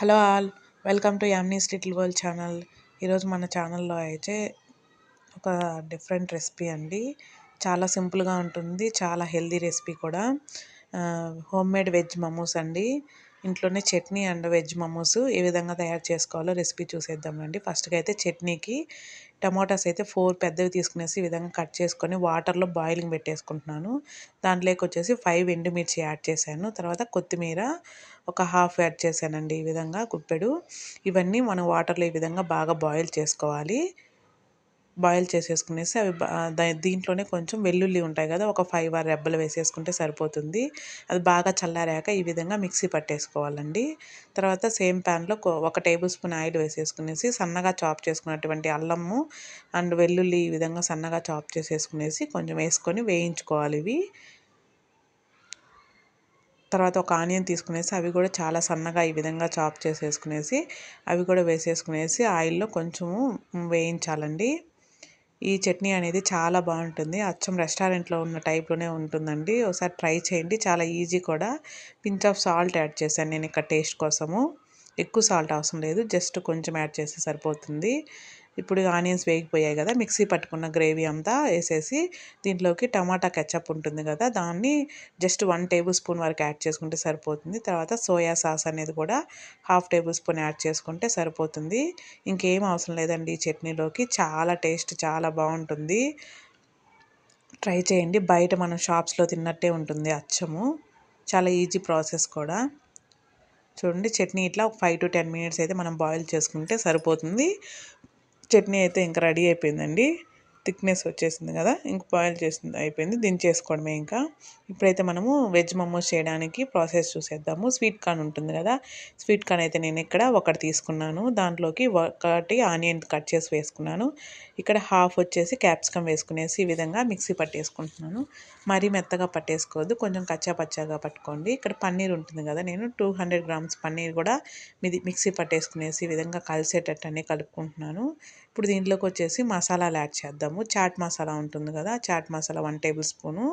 Hello all welcome to యామ్నీస్ little world channel. ఈరోజు మన ఛానల్లో అయితే ఒక డిఫరెంట్ రెసిపీ అండి. చాలా సింపుల్గా ఉంటుంది చాలా హెల్దీ రెసిపీ కూడా. హోమ్ మేడ్ వెజ్ మమోస్ అండి. ఇంట్లోనే చట్నీ అండ్ వెజ్ మమోస్ ఏ విధంగా తయారు చేసుకోవాలో రెసిపీ చూసేద్దామండి ఫస్ట్గా అయితే చట్నీకి టమాటాస్ అయితే ఫోర్ పెద్దవి తీసుకునేసి ఈ విధంగా కట్ చేసుకొని వాటర్లో బాయిలింగ్ పెట్టేసుకుంటున్నాను. దాంట్లోకి వచ్చేసి ఫైవ్ ఎండుమిర్చి యాడ్ చేశాను. తర్వాత కొత్తిమీర ఒక హాఫ్ యాడ్ చేశానండి ఈ విధంగా కుప్పెడు. ఇవన్నీ మనం వాటర్లో ఈ విధంగా బాగా బాయిల్ చేసుకోవాలి. బాయిల్ చేసేసుకునేసి అవి దీంట్లోనే కొంచెం వెల్లుల్లి ఉంటాయి కదా ఒక ఫైవ్ ఆర్ రెబ్బలు వేసేసుకుంటే సరిపోతుంది. అది బాగా చల్లారాక ఈ విధంగా మిక్సీ పట్టేసుకోవాలండి. తర్వాత సేమ్ ప్యాన్లో ఒక టేబుల్ స్పూన్ ఆయిల్ వేసేసుకునేసి సన్నగా చాప్ చేసుకున్నటువంటి అల్లము అండ్ వెల్లుల్లి ఈ విధంగా సన్నగా చాప్ చేసేసుకునేసి కొంచెం వేసుకొని వేయించుకోవాలి ఇవి. తర్వాత ఒక ఆనియన్ తీసుకునేసి అవి కూడా చాలా సన్నగా ఈ విధంగా చాప్ చేసేసుకునేసి అవి కూడా వేసేసుకునేసి ఆయిల్లో కొంచెము వేయించాలండి. ఈ చట్నీ అనేది చాలా బాగుంటుంది. అచ్చం రెస్టారెంట్లో ఉన్న టైప్లోనే ఉంటుందండి. ఒకసారి ట్రై చేయండి. చాలా ఈజీ కూడా. పించ్ ఆఫ్ సాల్ట్ యాడ్ చేశాను నేను ఇక్కడ టేస్ట్ కోసము. ఎక్కువ సాల్ట్ అవసరం లేదు. జస్ట్ కొంచెం యాడ్ చేస్తే సరిపోతుంది. ఇప్పుడు ఆనియన్స్ వేగిపోయాయి కదా మిక్సీ పట్టుకున్న గ్రేవీ అంతా వేసేసి దీంట్లోకి టమాటా కెచ్చప్ ఉంటుంది కదా దాన్ని జస్ట్ వన్ టేబుల్ స్పూన్ వరకు యాడ్ చేసుకుంటే సరిపోతుంది. తర్వాత సోయా సాస్ అనేది కూడా హాఫ్ టేబుల్ స్పూన్ యాడ్ చేసుకుంటే సరిపోతుంది. ఇంకేం అవసరం లేదండి ఈ చట్నీలోకి చాలా టేస్ట్ చాలా బాగుంటుంది. ట్రై చేయండి బయట మనం షాప్స్లో తిన్నట్టే ఉంటుంది అచ్చము. చాలా ఈజీ ప్రాసెస్ కూడా. చూడండి చట్నీ ఇట్లా ఫైవ్ టు టెన్ మినిట్స్ అయితే మనం బాయిల్ చేసుకుంటే సరిపోతుంది. చట్నీ అయితే ఇంకా రెడీ అయిపోయిందండి. థిక్నెస్ వచ్చేసింది కదా ఇంక బాయిల్ చేసింది అయిపోయింది. దించేసుకోవడమే ఇంకా. ఇప్పుడైతే మనము వెజ్ మమోస్ చేయడానికి ప్రాసెస్ చూసేద్దాము. స్వీట్ కార్న్ ఉంటుంది కదా స్వీట్ కార్న్ అయితే నేను ఇక్కడ ఒకటి తీసుకున్నాను. దాంట్లోకి ఒకటి ఆనియన్ కట్ చేసి వేసుకున్నాను. ఇక్కడ హాఫ్ వచ్చేసి క్యాప్సికమ్ వేసుకునేసి ఈ విధంగా మిక్సీ పట్టేసుకుంటున్నాను. మరీ మెత్తగా పట్టేసుకోవద్దు కొంచెం కచ్చా పచ్చాగా పట్టుకోండి. ఇక్కడ పన్నీర్ ఉంటుంది కదా నేను టూ హండ్రెడ్ గ్రామ్స్ పన్నీర్ కూడా మీది మిక్సీ పట్టేసుకునేసి ఈ విధంగా కలిసేటట్టు అన్నీ కలుపుకుంటున్నాను. ఇప్పుడు దీంట్లోకి వచ్చేసి మసాలాలు యాడ్ చేద్దాము. చాట్ మసాలా ఉంటుంది కదా chaat masala one table spoon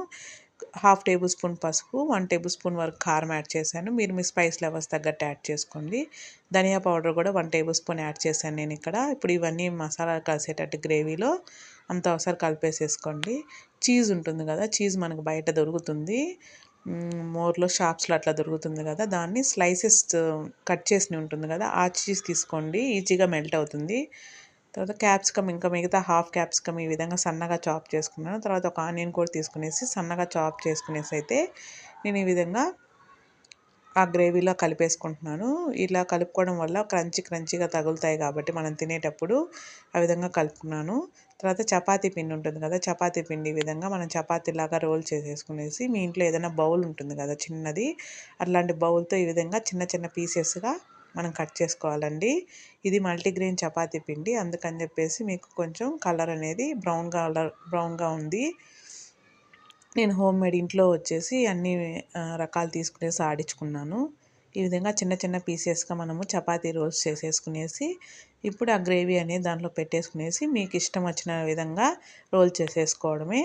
half table spoon పసుపు వన్ టేబుల్ స్పూన్ వరకు కారం యాడ్ చేశాను. మీరు మీ స్పైస్ లెవెల్స్ తగ్గట్టు యాడ్ చేసుకోండి. ధనియా పౌడర్ కూడా వన్ టేబుల్ స్పూన్ యాడ్ చేశాను నేను ఇక్కడ. ఇప్పుడు ఇవన్నీ మసాలా కలిసేటట్టు గ్రేవీలో అంత ఒకసారి కలిపేసేసుకోండి. చీజ్ ఉంటుంది కదా చీజ్ మనకు బయట దొరుకుతుంది. మోర్లో షాప్స్లో అట్లా దొరుకుతుంది కదా దాన్ని స్లైసెస్ కట్ చేసి ఉంటుంది కదా ఆ చీజ్ తీసుకోండి. ఈజీగా మెల్ట్ అవుతుంది. తర్వాత క్యాప్సికమ్ ఇంకా మిగతా హాఫ్ క్యాప్సికమ్ ఈ విధంగా సన్నగా చాప్ చేసుకున్నాను. తర్వాత ఒక ఆనియన్ కూడా తీసుకునేసి సన్నగా చాప్ చేసుకునేసి అయితే నేను ఈ విధంగా ఆ గ్రేవీలో కలిపేసుకుంటున్నాను. ఇలా కలుపుకోవడం వల్ల క్రంచి క్రంచిగా తగులుతాయి కాబట్టి మనం తినేటప్పుడు ఆ విధంగా కలుపుకున్నాను. తర్వాత చపాతీ పిండి ఉంటుంది కదా చపాతీ పిండి ఈ విధంగా మనం చపాతీలాగా రోల్ చేసేసుకునేసి మీ ఇంట్లో ఏదైనా బౌల్ ఉంటుంది కదా చిన్నది అట్లాంటి బౌల్తో ఈ విధంగా చిన్న చిన్న పీసెస్గా మనం కట్ చేసుకోవాలండి. ఇది మల్టీగ్రెయిన్ చపాతీ పిండి. అందుకని చెప్పేసి మీకు కొంచెం కలర్ అనేది బ్రౌన్ కలర్ బ్రౌన్గా ఉంది. నేను హోమ్ మేడ్ ఇంట్లో వచ్చేసి అన్ని రకాలు తీసుకునేసి ఆడించుకున్నాను. ఈ విధంగా చిన్న చిన్న పీసెస్గా మనము చపాతీ రోల్స్ చేసేసుకునేసి ఇప్పుడు ఆ గ్రేవీ అనేది దాంట్లో పెట్టేసుకునేసి మీకు ఇష్టం వచ్చిన విధంగా రోల్ చేసేసుకోవడమే.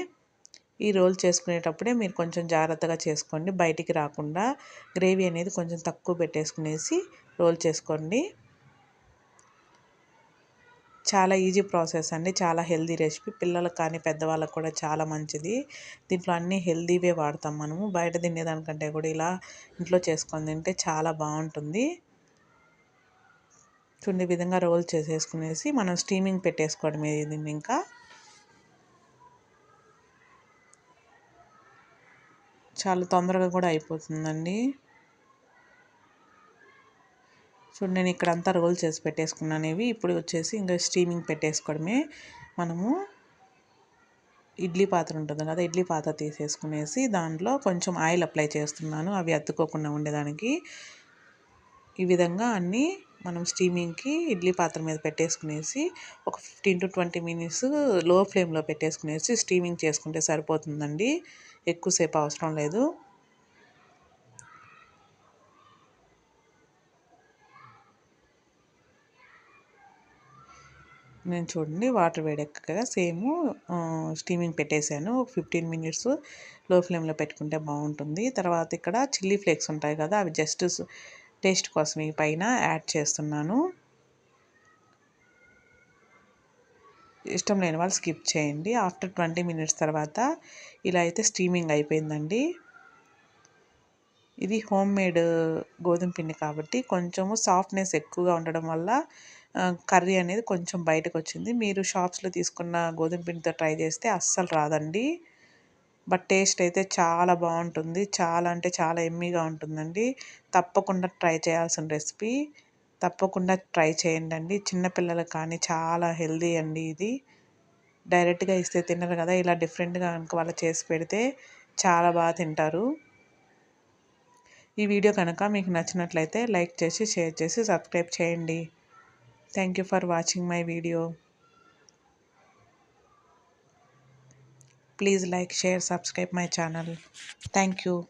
ఈ రోల్ చేసుకునేటప్పుడే మీరు కొంచెం జాగ్రత్తగా చేసుకోండి. బయటికి రాకుండా గ్రేవీ అనేది కొంచెం తక్కువ పెట్టేసుకునేసి రోల్ చేసుకోండి. చాలా ఈజీ ప్రాసెస్ అండి. చాలా హెల్దీ రెసిపీ. పిల్లలకు కానీ పెద్దవాళ్ళకు కూడా చాలా మంచిది. దీంట్లో అన్నీ హెల్దీవే వాడతాం మనము. బయట తినేదానికంటే కూడా ఇలా ఇంట్లో చేసుకొని తింటే చాలా బాగుంటుంది. చూడే విధంగా రోల్ చేసేసుకునేసి మనం స్టీమింగ్ పెట్టేసుకోవడం దీన్ని ఇంకా. చాలా తొందరగా కూడా అయిపోతుందండి. చూడండి నేను ఇక్కడ అంతా రోల్ చేసి పెట్టేసుకున్నాను ఇవి ఇప్పుడు వచ్చేసి ఇంకా స్టీమింగ్ పెట్టేసుకోవడమే. మనము ఇడ్లీ పాత్ర ఉంటుంది కదా ఇడ్లీ పాత్ర తీసేసుకునేసి దాంట్లో కొంచెం ఆయిల్ అప్లై చేస్తున్నాను. అవి అత్తుకోకుండా ఉండేదానికి. ఈ విధంగా అన్నీ మనం స్టీమింగ్కి ఇడ్లీ పాత్ర మీద పెట్టేసుకునేసి ఒక ఫిఫ్టీన్ టు ట్వంటీ మినిట్స్లో ఫ్లేమ్లో పెట్టేసుకునేసి స్టీమింగ్ చేసుకుంటే సరిపోతుందండి. ఎక్కువసేపు అవసరం లేదు. నేను చూడండి వాటర్ వేడెక్కగా సేమ్ స్టీమింగ్ పెట్టేశాను. ఫిఫ్టీన్ మినిట్స్లో ఫ్లేమ్లో పెట్టుకుంటే బాగుంటుంది. తర్వాత ఇక్కడ చిల్లీ ఫ్లేక్స్ ఉంటాయి కదా అవి జస్ట్ టేస్ట్ కోసం ఈ పైన యాడ్ చేస్తున్నాను. ఇష్టం లేని వాళ్ళు స్కిప్ చేయండి. ఆఫ్టర్ ట్వంటీ మినిట్స్ తర్వాత ఇలా అయితే స్టీమింగ్ అయిపోయిందండి. ఇది హోమ్ మేడ్ గోధుమ పిండి కాబట్టి కొంచెము సాఫ్ట్నెస్ ఎక్కువగా ఉండడం వల్ల కర్రీ అనేది కొంచెం బయటకు వచ్చింది మీరు షాప్స్లో తీసుకున్న గోధుమ పిండితో ట్రై చేస్తే అస్సలు రాదండి. బట్ టేస్ట్ అయితే చాలా బాగుంటుంది. చాలా అంటే చాలా ఎమ్మీగా ఉంటుందండి. తప్పకుండా ట్రై చేయాల్సిన రెసిపీ. తప్పకుండా ట్రై చేయండి అండి. చిన్నపిల్లలకు కానీ చాలా హెల్దీ అండి ఇది. డైరెక్ట్గా ఇస్తే తినరు కదా ఇలా డిఫరెంట్గా కనుక వాళ్ళు చేసి పెడితే చాలా బాగా తింటారు. ఈ వీడియో కనుక మీకు నచ్చినట్లయితే లైక్ చేసి షేర్ చేసి సబ్స్క్రైబ్ చేయండి. Thank you for watching my video. Please like, share, subscribe my channel. Thank you.